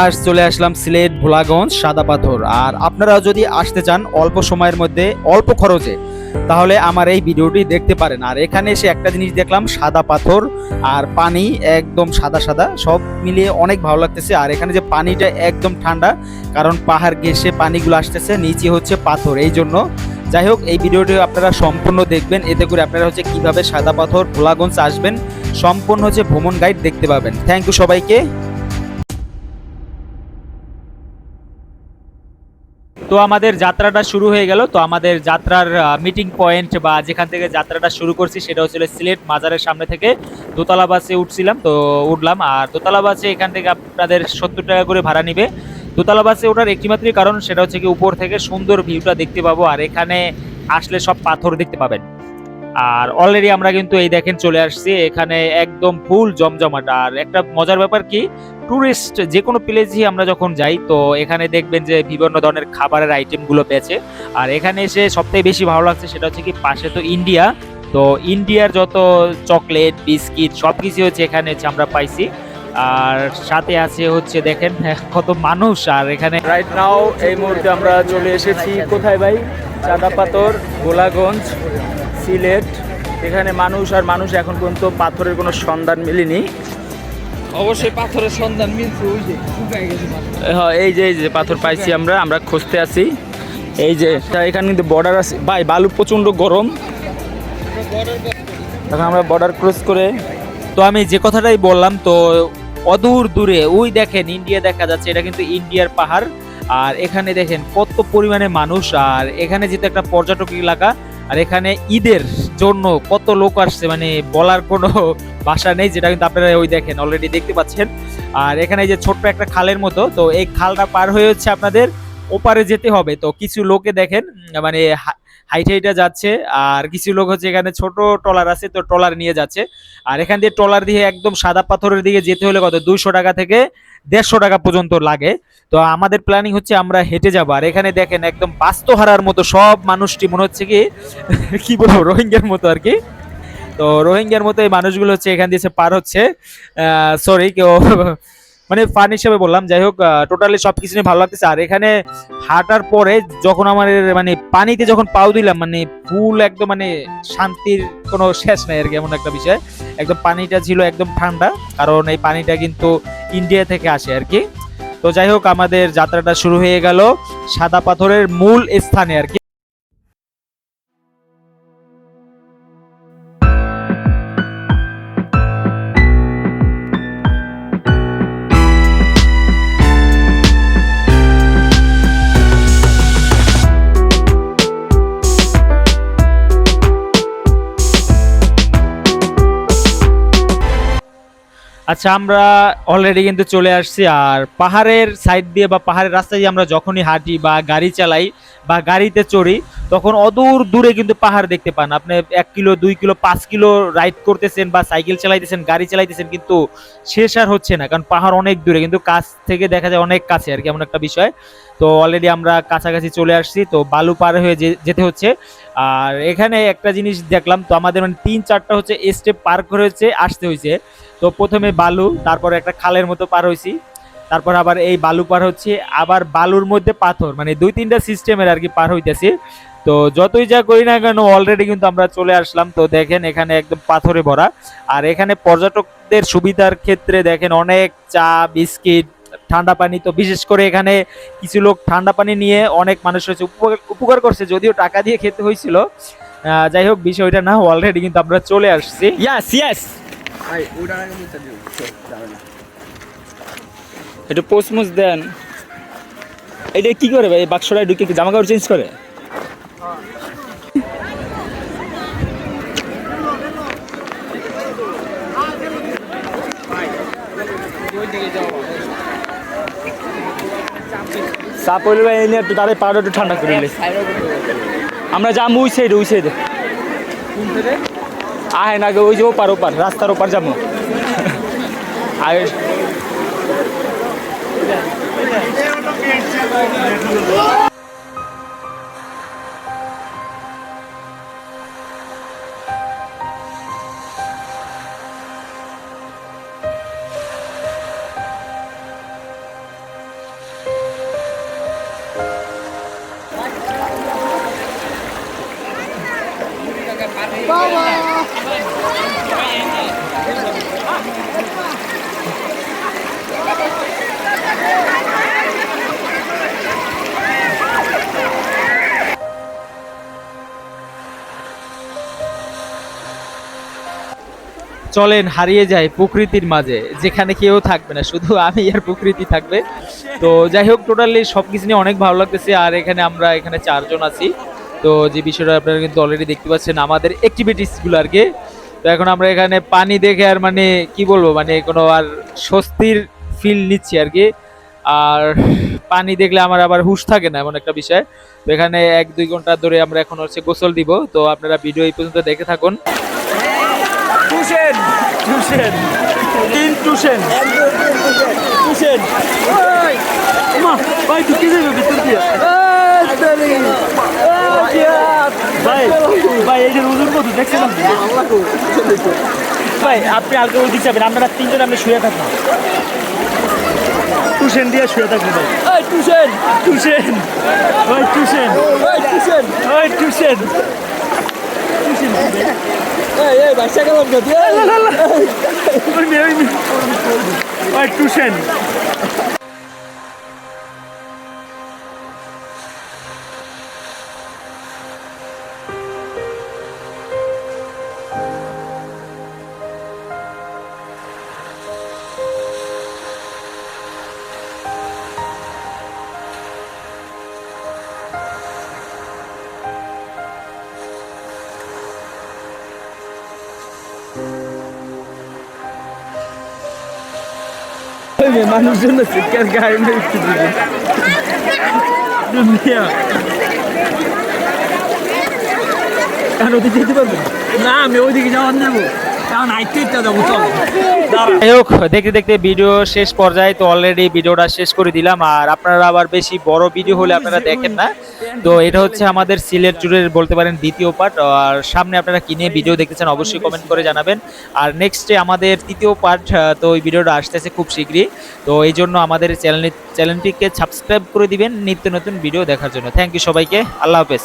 আর চলে আসলাম সিলেট ভোলাগঞ্জ সাদা পাথর। আর আপনারা যদি আসতে চান অল্প সময়ের মধ্যে, অল্প খরচে, তাহলে আমার এই ভিডিওটি দেখতে পারেন। আর এখানে এসে একটা জিনিস দেখলাম, সাদা পাথর আর পানি একদম সাদা সাদা, সব মিলিয়ে অনেক ভালো লাগতেছে। আর এখানে যে পানিটা একদম ঠান্ডা, কারণ পাহাড় ঘেসে পানিগুলো আসতেছে, নিচে হচ্ছে পাথর। এই জন্য যাই হোক, এই ভিডিওটি আপনারা সম্পূর্ণ দেখবেন। এতে করে আপনারা হচ্ছে কীভাবে সাদা পাথর ভোলাগঞ্জ আসবেন, সম্পূর্ণ হচ্ছে ভ্রমণ গাইড দেখতে পাবেন। থ্যাংক ইউ সবাইকে। তো আমাদের যাত্রাটা শুরু হয়ে গেল। তো আমাদের যাত্রার মিটিং পয়েন্ট বা যেখান থেকে যাত্রাটা শুরু করছি সেটা হচ্ছিল সিলেট মাজারের সামনে থেকে দোতলা বাসে উঠছিলাম, তো উঠলাম। আর দোতলা বাসে এখান থেকে আপনাদের সত্তর টাকা করে ভাড়া নিবে। দোতলা বাসে ওঠার একটিমাত্রই কারণ সেটা হচ্ছে কি উপর থেকে সুন্দর ভিউটা দেখতে পাবো। আর এখানে আসলে সব পাথর দেখতে পাবেন। আর অলরেডি আমরা কিন্তু এই দেখেন চলে আসছি, এখানে একদম ফুল জমজমাট। আর একটা মজার ব্যাপার কি টুরিস্ট যে কোনো প্লেসই আমরা যখন যাই, তো এখানে দেখবেন যে বিভিন্ন ধরনের খাবারের আইটেমগুলো বেচে আর এখানে এসে সবথেকে বেশি ভালো লাগছে সেটা হচ্ছে কি, পাশে তো ইন্ডিয়া তো ইন্ডিয়ার যত চকলেট বিস্কিট সব কিছু হচ্ছে এখানে আমরা পাইছি। আর সাথে আছে হচ্ছে দেখেন, কত মানুষ। আর এখানে রাইট নাও এই মুহূর্তে আমরা চলে এসেছি, কোথায় ভাই? চাঁদা পাথর গোলাগঞ্জ। সিলেট। এখানে মানুষ আর মানুষ এখন পর্যন্ত পাথরের কোনো সন্ধান মিলেনি। অবশ্যই পাথরের সন্ধান মিলছে ওই যে হ্যাঁ এই যে এই যে পাথর পাইছি আমরা আমরা খুঁজতে আছি এই যে তা এখানে কিন্তু বর্ডার আছে। ভাই বালু প্রচণ্ড গরম। এখন আমরা বর্ডার ক্রস করে তো আমি যে কথাটাই বললাম তো অদূর দূরে ওই দেখেন ইন্ডিয়া দেখা যাচ্ছে এটা কিন্তু ইন্ডিয়ার পাহাড়। আর এখানে দেখেন কত পরিমাণে মানুষ আর এখানে যেহেতু একটা পর্যটক এলাকা আর এখানে ঈদের জন্য কত লোক আসছে মানে বলার কোনো ভাষা নেই, যেটা কিন্তু আপনারা ওই দেখেন অলরেডি দেখতে পাচ্ছেন। আর এখানে যে ছোট্ট একটা খালের মতো, তো এই খালটা পার হয়ে হচ্ছে আপনাদের ওপারে যেতে হবে। তো কিছু লোকে দেখেন মানে হাইট হাইটা যাচ্ছে। আর কিছু লোক হচ্ছে এখানে ছোট ট্রলার আছে, তো ট্রলার নিয়ে যাচ্ছে। আর এখান দিয়ে ট্রলার দিয়ে একদম সাদা পাথরের দিকে যেতে হলে কত? দুইশো টাকা থেকে দেড়শো টাকা পর্যন্ত লাগে। তো আমাদের প্ল্যানিং হচ্ছে আমরা হেঁটে যাব। আর এখানে দেখেন একদম বাস্তহারার মতো সব মানুষটি, মনে হচ্ছে কি? কি বলব, রোহিঙ্গার মতো আর কি। তো রোহিঙ্গার মতো এই মানুষগুলো হচ্ছে এখান দিয়ে পার হচ্ছে। সরি কেউ মানে ফান হিসেবে বললাম। যাই হোক টোটালি সবকিছু নিয়ে ভালো লাগতেছে। আর এখানে হাঁটার পরে যখন আমার মানে পানিতে যখন পাও দিলাম মানে ফুল একদম মানে শান্তির কোনো শেষ নাই আর কি, এমন একটা বিষয়। একদম পানিটা ছিল একদম ঠান্ডা, কারণ এই পানিটা কিন্তু ইন্ডিয়া থেকে আসে আর কি। তো যাই হোক, আমাদের যাত্রাটা শুরু হয়ে গেল সাদা পাথরের মূল স্থানে আর কি। আচ্ছা আমরা অলরেডি কিন্তু চলে আসছি, আর পাহাড়ের সাইড দিয়ে বা পাহাড়ের রাস্তা দিয়ে আমরা যখনই হাঁটি বা গাড়ি চালাই বা গাড়িতে চড়ি, তখন অদূর দূরে কিন্তু পাহাড় দেখতে পান। আপনি এক কিলো, দুই কিলো, পাঁচ কিলো রাইড করতেছেন বা সাইকেল চালাইতেছেন, গাড়ি চালাইতেছেন, কিন্তু শেষ আর হচ্ছে না, কারণ পাহাড় অনেক দূরে, কিন্তু কাছ থেকে দেখা যায় অনেক কাছে, আর কি, এমন একটা বিষয়। তো অলরেডি আমরা কাছাকাছি চলে আসছি, তো বালু পার হয়ে যেতে হচ্ছে। আর এখানে একটা জিনিস দেখলাম, তো আমাদের মানে তিন চারটা হচ্ছে স্টেপ পার করে হচ্ছে আসতে হয়েছে। তো প্রথমে বালু, তারপরে একটা খালের মতো পার হয়েছি তারপর আবার এই বালু পার হচ্ছে। আবার বালুর মধ্যে পাথর মানে দুই তিনটা সিস্টেমের আর কি পার হইতেছি। তো যতই যা করি না কেন অলরেডি কিন্তু আমরা চলে আসলাম। তো দেখেন এখানে একদম পাথরে ভরা। আর এখানে পর্যটকদের সুবিধার ক্ষেত্রে দেখেন অনেক চা, বিস্কিট, ঠান্ডা পানি। তো বিশেষ করে এখানে কিছু লোক ঠান্ডা পানি নিয়ে অনেক মানুষ উপকার উপকার করছে, যদিও টাকা দিয়ে খেতে হয়েছিল। যাই হোক, বিষয়টা না অলরেডি কিন্তু আমরা চলে আসছি। ইয়াস ইয়াস একটু পোস্টমোস দেন। এটা কি করে ভাই বাক্সটা ঢুকে জামা কাপড় চেঞ্জ করে? চাপ হইলে ভাই এনে একটু তাদের পাউডার একটু ঠান্ডা করে আমরা যাব ওই সাইডে ওই সাইডে આ হ্যাঁ না ওই যে ওপার ওপার রাস্তার ওপার যাবো আর Bye-bye. চলেন, হারিয়ে যায় প্রকৃতির মাঝে। যেখানে কেউ থাকবে না, শুধু আমি আর প্রকৃতি থাকবে। তো যাই হোক টোটালি সব কিছু নিয়ে অনেক ভালো লাগতেছে। আর এখানে আমরা এখানে চারজন আছি। তো যে বিষয়টা আপনারা কিন্তু অলরেডি দেখতে পাচ্ছেন, আমাদের অ্যাক্টিভিটিসগুলো আর কি। তো এখন আমরা এখানে পানি দেখে আর মানে কি বলব মানে কোনো আর স্বস্তির ফিল নিচ্ছি আর কি। আর পানি দেখলে আমার আবার হুশ থাকে না, এমন একটা বিষয়। তো এখানে এক দুই ঘণ্টা ধরে আমরা এখন হচ্ছে গোসল দিব। তো আপনারা ভিডিও এই পর্যন্ত দেখে থাকুন। ভিতর দিয়ে ভাই ভাই এই যে ওজন কত আপনি? ভাই আপনি আলকে ওই দিকে যাবেন আপনারা তিনজন আপনি শুয়ে থাকুন টুসেন দিয়ে শুয়ে থাকবেন ভাই টুসেন টুসেন ওই টুসেন ওই টুসেন ওই টুসেন ওই মেয়ে ওই মেয়ে ওই টুসেন মানুষজন সিটকার গাড়ি নিয়ে উঠতে দিবে দুনিয়া কেন ওদিকে যেতে পারবেন না আমি ওইদিকে যাওয়ার নেব কারণ আইতে ইচ্ছা যাব চল দাঁড়া যাই হোক, দেখতে দেখতে ভিডিও শেষ পর্যায়ে তো অলরেডি ভিডিওটা শেষ করে দিলাম। আর আপনারা আবার বেশি বড় ভিডিও হলে আপনারা দেখেন না। তো এটা হচ্ছে আমাদের সিলেট জুড়ের বলতে পারেন দ্বিতীয় পার্ট আর সামনে আপনারা কিনে ভিডিও দেখতেছেন অবশ্যই কমেন্ট করে জানাবেন। আর নেক্সটে আমাদের তৃতীয় পার্ট তো ওই ভিডিওটা আসতেছে খুব শীঘ্রই। তো এই জন্য আমাদের চ্যানেল চ্যানেলটিকে সাবস্ক্রাইব করে দিবেন। নিত্য নতুন ভিডিও দেখার জন্য। থ্যাংক ইউ সবাইকে। আল্লাহ হাফেজ।